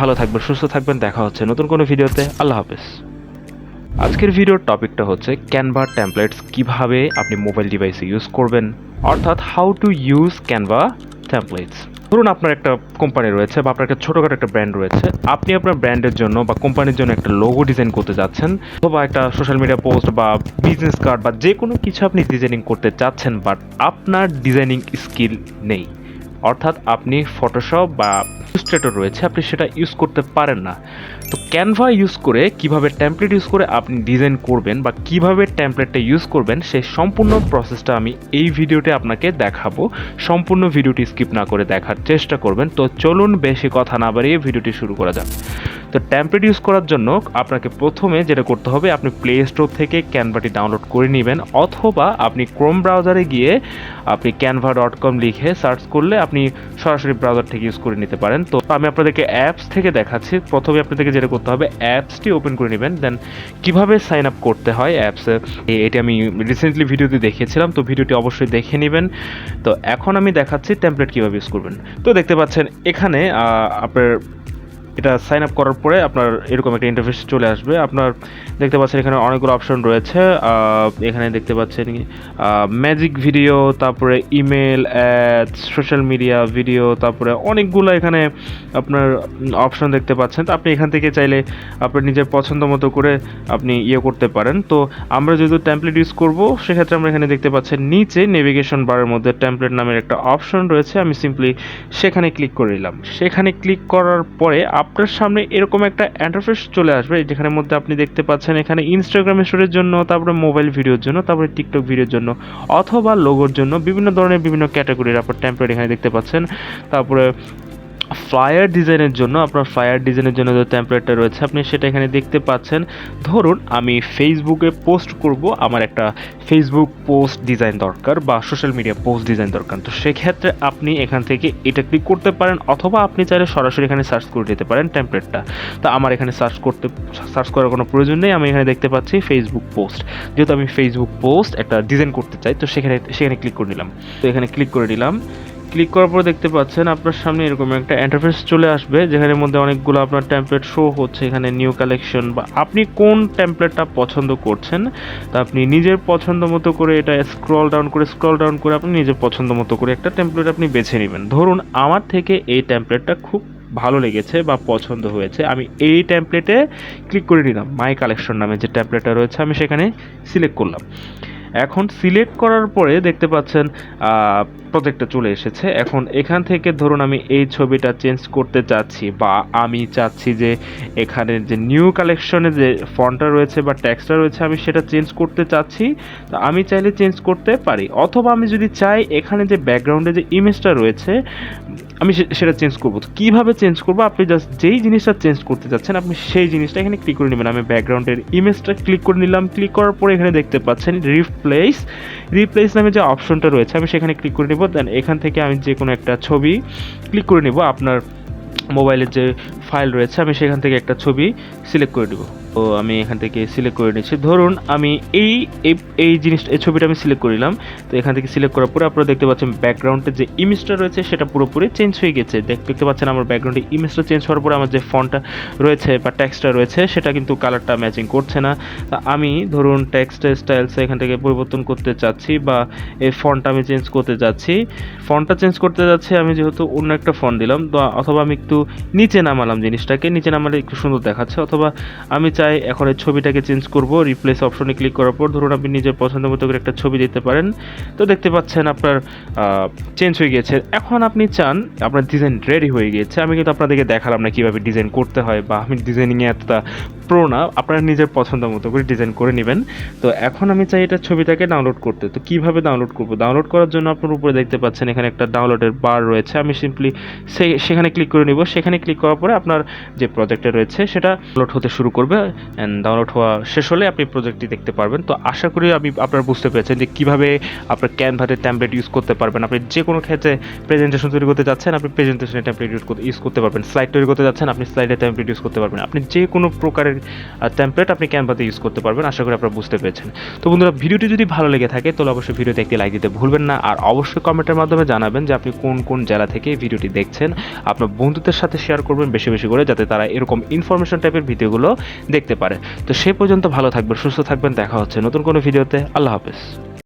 ভালো থাকবেন, সুস্থ থাকবেন, দেখা হচ্ছে নতুন কোনো ভিডিওতে। আল্লাহ হাফেজ। আজকের ভিডিওর টপিকটা হচ্ছে ক্যানভা টেমপ্লেটস কীভাবে আপনি মোবাইল ডিভাইসে ইউজ করবেন, অর্থাৎ how to use Canva templates ধরুন আপনার একটা কোম্পানি রয়েছে বা আপনার একটা ছোটোখাটো একটা ব্র্যান্ড রয়েছে, আপনি আপনার ব্র্যান্ডের জন্য বা কোম্পানির জন্য একটা লোগো ডিজাইন করতে যাচ্ছেন, অথবা একটা সোশ্যাল মিডিয়া পোস্ট বা বিজনেস কার্ড বা যে কোনো কিছু আপনি ডিজাইনিং করতে চাচ্ছেন বাট আপনার ডিজাইনিং স্কিল নেই। অর্থাৎ আপনি ফটোশপ বা ইলাস্ট্রেটর রয়েছে, আপনি সেটা ইউজ করতে পারেন না। তো ক্যানভা ইউজ করে কীভাবে ট্যাম্পলেট ইউজ করে আপনি ডিজাইন করবেন বা কীভাবে ট্যাম্পলেটটা ইউজ করবেন সেই সম্পূর্ণ প্রসেসটা আমি এই ভিডিওতে আপনাকে দেখাবো। সম্পূর্ণ ভিডিওটি স্কিপ না করে দেখার চেষ্টা করবেন। তো চলুন বেশি কথা না বাড়িয়ে ভিডিওটি শুরু করা যাক। তো টেমপ্লেট ইউজ করার জন্য আপনাকে প্রথমে যেটা করতে হবে, আপনি প্লে স্টোর থেকে ক্যানভাটি ডাউনলোড করে নেবেন, অথবা আপনি ক্রোম ব্রাউজারে গিয়ে আপনি ক্যানভা ডট কম লিখে সার্চ করলে আপনি সরাসরি ব্রাউজার থেকে ইউজ করে নিতে পারেন। তো আমি আপনাদেরকে অ্যাপস থেকে দেখাচ্ছি। প্রথমে আপনাদেরকে যেটা করতে হবে অ্যাপসটি ওপেন করে নেবেন। দেন কীভাবে সাইন আপ করতে হয় অ্যাপসে এটি আমি রিসেন্টলি ভিডিওতে দেখিয়েছিলাম, তো ভিডিওটি অবশ্যই দেখে নেবেন। তো এখন আমি দেখাচ্ছি টেমপ্লেট কীভাবে ইউজ করবেন। তো দেখতে পাচ্ছেন, এখানে আপনার এটা সাইন আপ করার পরে আপনার এরকম একটা ইন্টারফেস চলে আসবে। আপনার দেখতে পাচ্ছেন এখানে অনেকগুলো অপশন রয়েছে। এখানে দেখতে পাচ্ছেন ম্যাজিক ভিডিও তারপরে email ads social media video তারপরে অনেকগুলো এখানে আপনার অপশন দেখতে পাচ্ছেন। তো আপনি এখান থেকে চাইলে আপনার নিজের পছন্দ মতো করে আপনি ইয়ে করতে পারেন। তো আমরা যেহেতু ট্যাম্পলেট ইউজ করব, সেক্ষেত্রে আমরা এখানে দেখতে পাচ্ছেন নিচে নেভিগেশন বারের মধ্যে ট্যাম্পলেট নামের একটা অপশন রয়েছে। আমি সিম্পলি সেখানে ক্লিক করে নিলাম। সেখানে ক্লিক করার পরে আপনার সামনে এরকম একটা ইন্টারফেস চলে আসবে, যেখানে মধ্যে আপনি দেখতে পাচ্ছেন এখানে ইনস্টাগ্রাম স্টোরের জন্য, তারপরে মোবাইল ভিডিওর জন্য, তারপরে টিকটক ভিডিওর জন্য, অথবা লোগোর জন্য, বিভিন্ন ধরনের বিভিন্ন ক্যাটাগরির আপনার ট্যাম্পলেট এখানে দেখতে পাচ্ছেন। তারপরে ফ্লায়ার ডিজাইনের জন্য, আপনার ফ্লায়ার ডিজাইনের জন্য যে টেমপ্লেটটা রয়েছে, আপনি সেটা এখানে দেখতে পাচ্ছেন। ধরুন, আমি ফেসবুকে পোস্ট করব, আমার একটা ফেসবুক পোস্ট ডিজাইন দরকার বা সোশ্যাল মিডিয়া পোস্ট ডিজাইন দরকার। তো সেক্ষেত্রে আপনি এখান থেকে এটা ক্লিক করতে পারেন, অথবা আপনি চাইলে সরাসরি এখানে সার্চ করে দিতে পারেন টেমপ্লেটটা তো আমার এখানে সার্চ করতে সার্চ করার কোনো প্রয়োজন নেই, আমি এখানে দেখতে পাচ্ছি ফেসবুক পোস্ট যেহেতু আমি ফেসবুক পোস্ট একটা ডিজাইন করতে চাই, তো সেখানে সেখানে ক্লিক করে নিলাম। তো এখানে ক্লিক করে দিলাম ক্লিক করার পর দেখতে পাচ্ছেন আপনার সামনে এরকম একটা ইন্টারফেস চলে আসবে, যেখানের মধ্যে অনেকগুলো আপনার টেমপ্লেট শো হচ্ছে, এখানে নিউ কালেকশন বা আপনি কোন টেমপ্লেটটা পছন্দ করছেন, তা আপনি নিজের পছন্দ মতো করে এটা স্ক্রল ডাউন করে স্ক্রল ডাউন করে আপনি নিজের পছন্দ মতো করে একটা টেমপ্লেট আপনি বেছে নেবেন। ধরুন আমার থেকে এই টেমপ্লেটটা খুব ভালো লেগেছে বা পছন্দ হয়েছে, আমি এই টেমপ্লেটে ক্লিক করে নিলাম মাই কালেকশন নামে যে ট্যাবলেটটা রয়েছে, আমি সেখানে সিলেক্ট করলাম। এখন সিলেক্ট করার পরে দেখতে পাচ্ছেন প্রজেক্টটা চলে এসেছে। এখন এখান থেকে ধরুন আমি এই ছবিটা চেঞ্জ করতে চাচ্ছি বা আমি চাচ্ছি যে এখানে যে নিউ কালেকশনে যে ফন্টটা রয়েছে বা ট্যাক্সটা রয়েছে, আমি সেটা চেঞ্জ করতে চাচ্ছি। তো আমি চাইলে চেঞ্জ করতে পারি। অথবা আমি যদি চাই এখানে যে ব্যাকগ্রাউন্ডে যে ইমেজটা রয়েছে আমি সেটা চেঞ্জ করব। কীভাবে চেঞ্জ করব? আপনি জাস্ট যেই জিনিসটা চেঞ্জ করতে চাচ্ছেন আপনি সেই জিনিসটা এখানে ক্লিক করে নেবেন। আমি ব্যাকগ্রাউন্ডের ইমেজটা ক্লিক করে নিলাম। ক্লিক করার পরে এখানে দেখতে পাচ্ছেন রিপ্লেস রিপ্লেস নামে যে অপশনটা রয়েছে, আমি সেখানে ক্লিক করে নেব। দেন এখান থেকে আমি যে কোনো একটা ছবি ক্লিক করে নেব। আপনার মোবাইলের যে ফাইল রয়েছে, আমি সেখান থেকে একটা ছবি সিলেক্ট করে নেব। তো আমি এখান থেকে সিলেক্ট করে নিচ্ছি। ধরুন আমি এই, এই- জিনিসটা, এই ছবিটা আমি সিলেক্ট করিলাম তো এখান থেকে সিলেক্ট করার পরে আপনারা দেখতে পাচ্ছেন ব্যাকগ্রাউন্ডের যে ইমেজটা রয়েছে, সেটা পুরোপুরি চেঞ্জ হয়ে গেছে। দেখ- দেখতে পাচ্ছেন আমার ব্যাকগ্রাউন্ডে ইমেজটা চেঞ্জ হওয়ার পরে আমার যে ফন্টটা রয়েছে বা টেক্সটটা রয়েছে, সেটা কিন্তু কালারটা ম্যাচিং করছে না। আমি ধরুন টেক্সটের স্টাইলস এখান থেকে পরিবর্তন করতে চাচ্ছি বা এই ফন্টটা আমি চেঞ্জ করতে যাচ্ছি। ফন্টটা চেঞ্জ করতে যাচ্ছি, আমি যেহেতু অন্য একটা ফন্ট দিলাম অথবা আমি একটু নিচে নামালাম জিনিসটাকে। নিচে নামালে একটু সুন্দর দেখাচ্ছে। অথবা আমি চাই এখন এই ছবিটাকে চেঞ্জ করব রিপ্লেস অপশনে ক্লিক করার পর ধরুন আপনি নিজের পছন্দ মতো করে একটা ছবি দিতে পারেন। তো দেখতে পাচ্ছেন আপনার চেঞ্জ হয়ে গিয়েছে। এখন আপনি চান, আপনার ডিজাইন রেডি হয়ে গিয়েছে। আমি কিন্তু আপনাদেরকে দেখালাম না কীভাবে ডিজাইন করতে হয় বা আমি ডিজাইনিংয়ে এতটা প্রো না। আপনারা নিজের পছন্দ মতো করে ডিজাইন করে নেবেন। তো এখন আমি চাই এটা ছবিটাকে ডাউনলোড করতে। তো কীভাবে ডাউনলোড করব? ডাউনলোড করার জন্য আপনার উপরে দেখতে পাচ্ছেন এখানে একটা ডাউনলোডের বার রয়েছে। আমি সিম্পলি সেখানে ক্লিক করে নিব। সেখানে ক্লিক করার পরে আপনার যে প্রজেক্টটা রয়েছে, সেটা ডাউনলোড হতে শুরু করবে অ্যান্ড ডাউনলোড হওয়া শেষ হলে আপনি প্রজেক্টটি দেখতে পারবেন। তো আশা করি আমি আপনারা বুঝতে পেরেছেন যে কীভাবে আপনার ক্যানভাতে ট্যাম্পলেট ইউজ করতে পারবেন। আপনি যে কোনো ক্ষেত্রে প্রেজেন্টেশন তৈরি করতে যাচ্ছেন, আপনি প্রেজেন্টেশনে ট্যাম্পলেট ইউজ করতে ইউজ করতে পারবেন। স্লাইড তৈরি করতে যাচ্ছেন, আপনি স্লাইডে ট্যাম্পলেট ইউজ করতে পারবেন। আপনি যে কোনো প্রকারের টেমপ্লেট আপনি ক্যানভাতে ইউজ করতে পারবেন। আশা করি আপনারা বুঝতে পেরেছেন। তো বন্ধুরা, ভিডিওটি যদি ভালো লেগে থাকে, তাহলে অবশ্যই ভিডিওতে একটি লাইক দিতে ভুলবেন না। আর অবশ্যই কমেন্টের মাধ্যমে জানাবেন যে আপনি কোন কোন জেলা থেকে ভিডিওটি দেখছেন। আপনার বন্ধুদের বন্ধুদের সাথে শেয়ার করবেন বেশি বেশি করে যাতে তারা এরকম ইনফরমেশন টাইপের ভিডিওগুলো দেখতে পারে। তো সে পর্যন্ত ভালো থাকবেন, সুস্থ থাকবেন, দেখা হচ্ছে নতুন কোনো ভিডিওতে আল্লাহ হাফেজ।